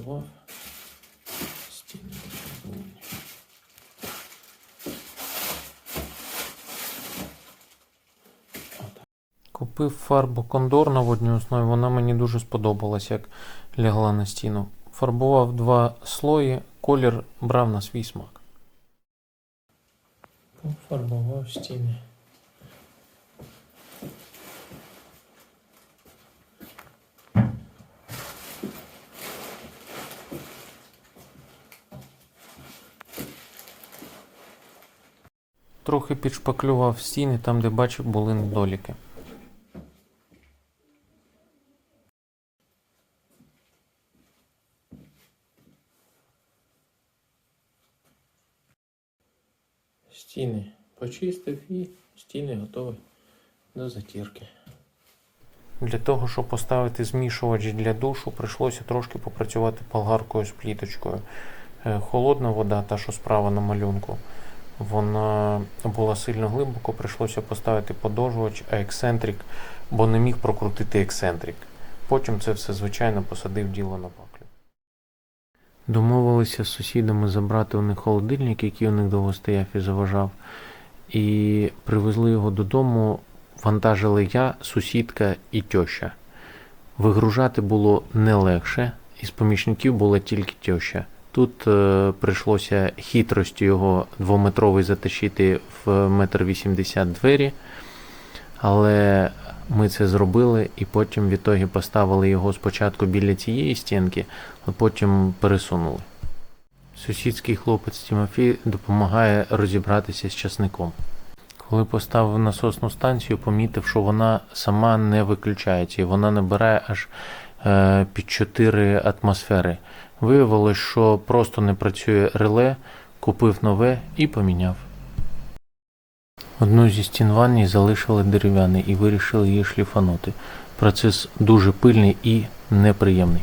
працював. Стіни фарбовані. Купив фарбу кондор на водній основі, вона мені дуже сподобалась, як лягла на стіну. Фарбував два слої, колір брав на свій смак. Пофарбував стіни. Трохи підшпаклював стіни там, де бачив, були недоліки. Стіни почистив і стіни готові до затірки. Для того, щоб поставити змішувач для душу, прийшлося трошки попрацювати болгаркою з пліточкою. Е, Холодна вода, та що справа на малюнку, вона була сильно глибоко, прийшлося поставити подовжувач, а ексцентрик, бо не міг прокрутити ексцентрик. Потім це все, звичайно, посадив діло на паклю. Домовилися з сусідами забрати у них холодильник, який у них довго стояв і заважав. І привезли його додому, вантажили я, сусідка і тьоща. Вигружати було не легше, із помічників була тільки тьоща. Тут е, прийшлося хитростю його двометровий затащити в метр вісімдесят двері, але ми це зробили і потім в ітогі поставили його спочатку біля цієї стінки, а потім пересунули. Сусідський хлопець Тимофій допомагає розібратися з часником. Коли поставив насосну станцію, помітив, що вона сама не виключається і вона набирає аж під 4 атмосфери. Виявилось, що просто не працює реле, купив нове і поміняв. Одну зі стін ванні залишили дерев'яний і вирішили її шліфанути. Процес дуже пильний і неприємний.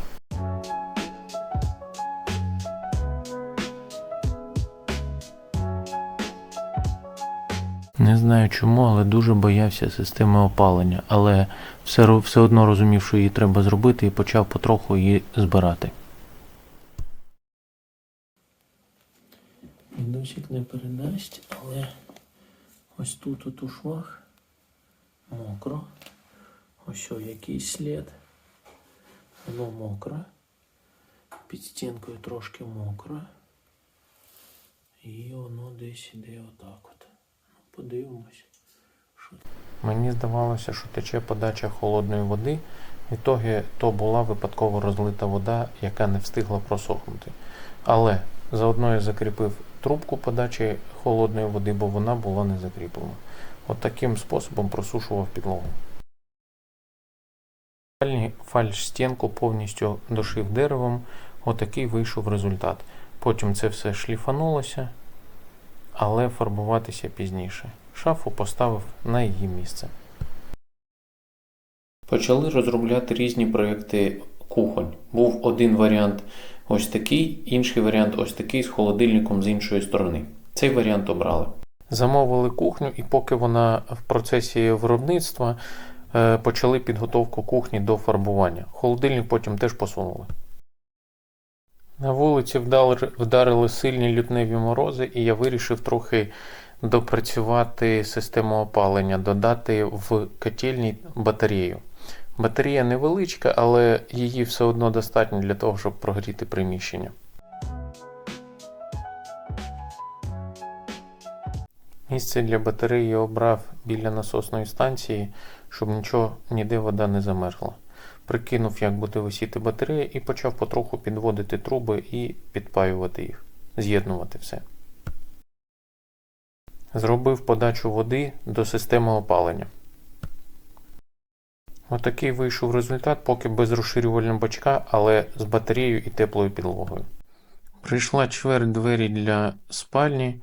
Не знаю чому, але дуже боявся системи опалення, але все, все одно розумів, що її треба зробити і почав потроху її збирати. Відосик не передасть, але ось тут от у швах мокро. Ось якийсь слід. Воно мокре. Під стінкою трошки мокро. І воно десь іде отак от. Подивимось. Мені здавалося, що тече подача холодної води. В ітогі то була випадково розлита вода, яка не встигла просохнути. Але заодно я закріпив трубку подачі холодної води, бо вона була не закріплена. От таким способом просушував підлогу. Фальш-стінку повністю дошив деревом. Отакий вийшов результат. Потім це все шліфанулося, але фарбуватися пізніше. Шафу поставив на її місце. Почали розробляти різні проекти кухонь. Був один варіант ось такий, інший варіант ось такий з холодильником з іншої сторони. Цей варіант обрали. Замовили кухню, і поки вона в процесі виробництва, е, почали підготовку кухні до фарбування. Холодильник потім теж посунули. На вулиці вдарили сильні лютневі морози, і я вирішив трохи допрацювати систему опалення, додати в котельні батарею. Батарея невеличка, але її все одно достатньо для того, щоб прогріти приміщення. Місце для батареї обрав біля насосної станції, щоб нічого ніде вода не замерзла. Прикинув, як буде висіти батарея, і почав потроху підводити труби і підпаювати їх, з'єднувати все. Зробив подачу води до системи опалення. Отакий вийшов результат, поки без розширювального бачка, але з батареєю і теплою підлогою. Прийшла чверть двері для спальні,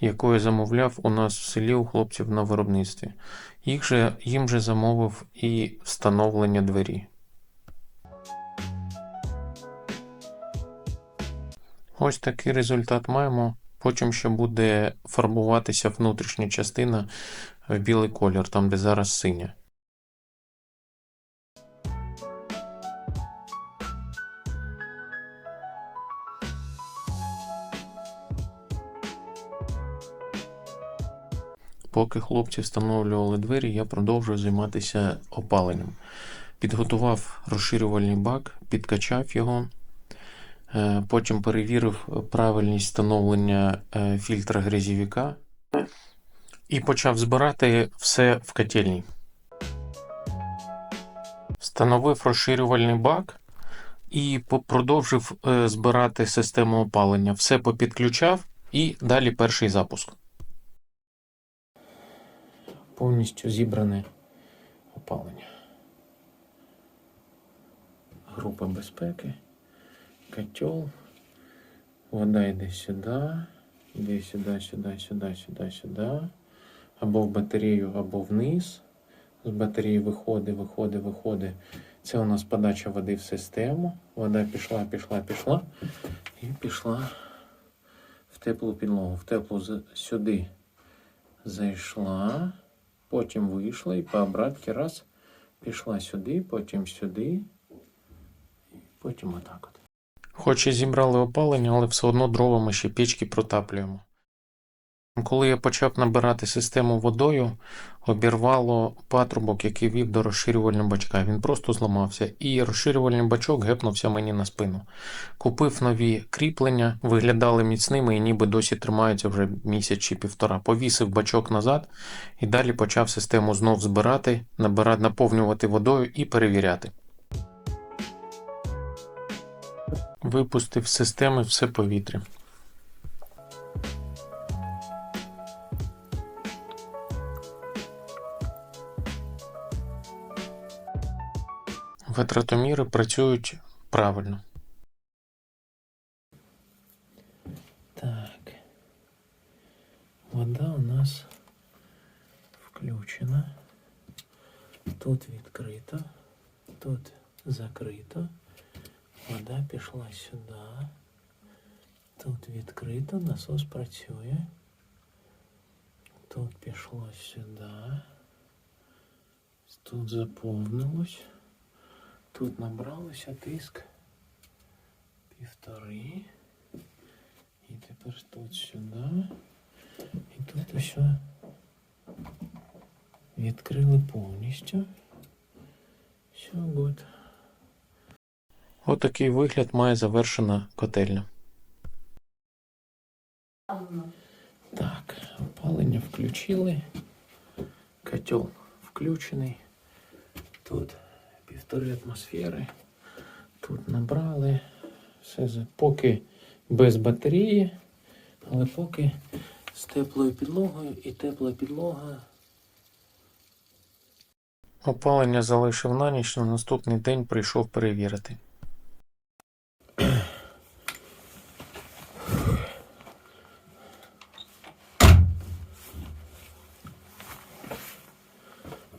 яку я замовляв у нас в селі у хлопців на виробництві. Їх же, їм же замовив і встановлення двері. Ось такий результат маємо. Потім ще буде фарбуватися внутрішня частина в білий колір, там де зараз синя. Поки хлопці встановлювали двері, я продовжую займатися опаленням. Підготував розширювальний бак, підкачав його потім перевірив правильність встановлення е, фільтра грязівіка і почав збирати все в котельні. Встановив розширювальний бак і продовжив е, збирати систему опалення. Все попідключав і далі перший запуск. Повністю зібране опалення. Група безпеки, котел, вода йде сюди, йде сюди, сюди, сюди, сюди, сюди. Або в батарею, або вниз. З батареї виходить, виходить, виходить. Це у нас подача води в систему. Вода пішла, пішла, пішла. І пішла в теплу підлогу. В теплу сюди зайшла, потім вийшла і по обратки раз. Пішла сюди, потім сюди. Потім отак от. Хоч і зібрали опалення, але все одно дровами ще печки протаплюємо. Коли я почав набирати систему водою, обірвало патрубок, який вів до розширювального бачка. Він просто зламався, і розширювальний бачок гепнувся мені на спину. Купив нові кріплення, виглядали міцними і ніби досі тримаються вже місяць чи півтора. Повісив бачок назад і далі почав систему знов збирати, набирати, наповнювати водою і перевіряти. Випустив з системи все повітря. Витратоміри працюють правильно. Так. Вода у нас включена. Тут відкрито, тут закрито. Вода пішла сюди. Тут відкрито, насос працює. Тут пішло сюди. Тут заповнилось. Тут набралося тиск півтори. І тепер тут сюди. І тут усе відкрили повністю. Все гуд. Отакий вигляд має завершена котельня. Так, опалення включили. Котел включений. Тут півтори атмосфери. Тут набрали. Все поки без батареї, але поки з теплою підлогою і тепла підлога. Опалення залишив на ніч, на наступний день прийшов перевірити.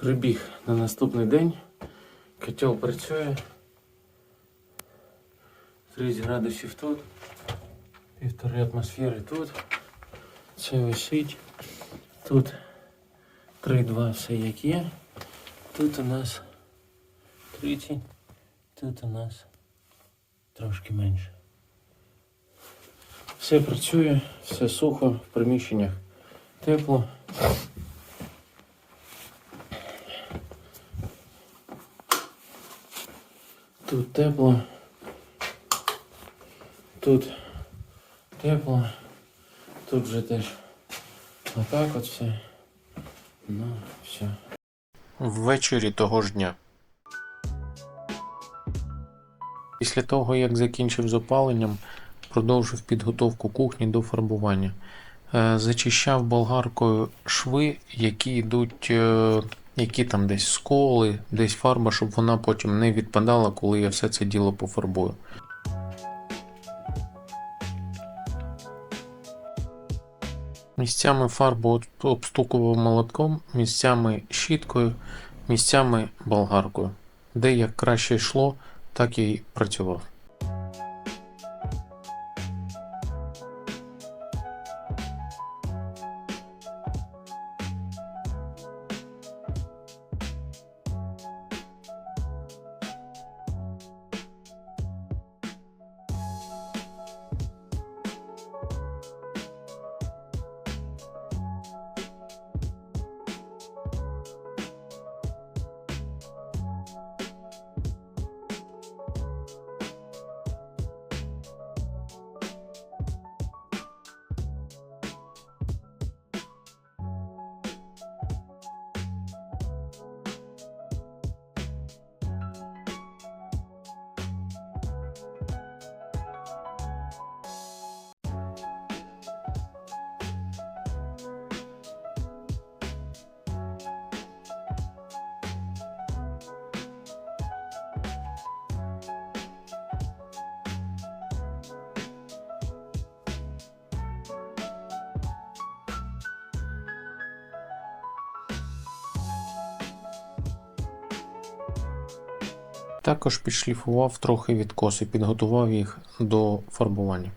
Прибіг на наступний день. Котел працює. 30 градусів тут. Півтори атмосфери тут. Це висить. Тут 3-2 все як є. Тут у нас 30. Тут у нас трошки менше. Все працює, все сухо, в приміщеннях тепло. Тут тепло. Тут тепло. Тут вже теж отак от все. Ну, все. Ввечері того ж дня. Після того, як закінчив з опаленням, продовжив підготовку кухні до фарбування. Е, Зачищав болгаркою шви, які йдуть, е, які там десь сколи, десь фарба, щоб вона потім не відпадала, коли я все це діло пофарбую. Місцями фарбу обстукував молотком, місцями щіткою, місцями болгаркою. Де як краще йшло, так і працював. Також підшліфував трохи відкоси, підготував їх до фарбування.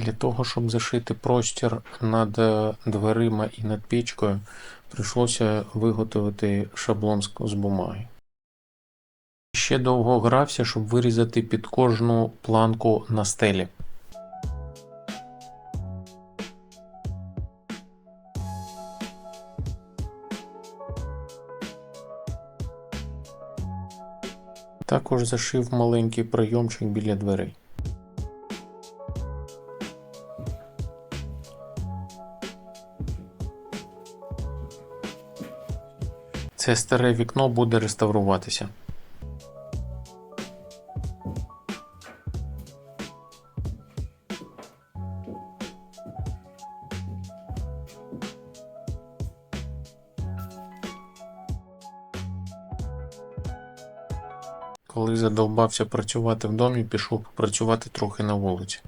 Для того, щоб зашити простір над е, дверима і над пічкою, прийшлося виготовити шаблон з з бумаги. Ще довго грався, щоб вирізати під кожну планку на стелі. Також зашив маленький прийомчик біля дверей. Це старе вікно буде реставруватися. Коли задовбався працювати в домі, пішов працювати трохи на вулиці.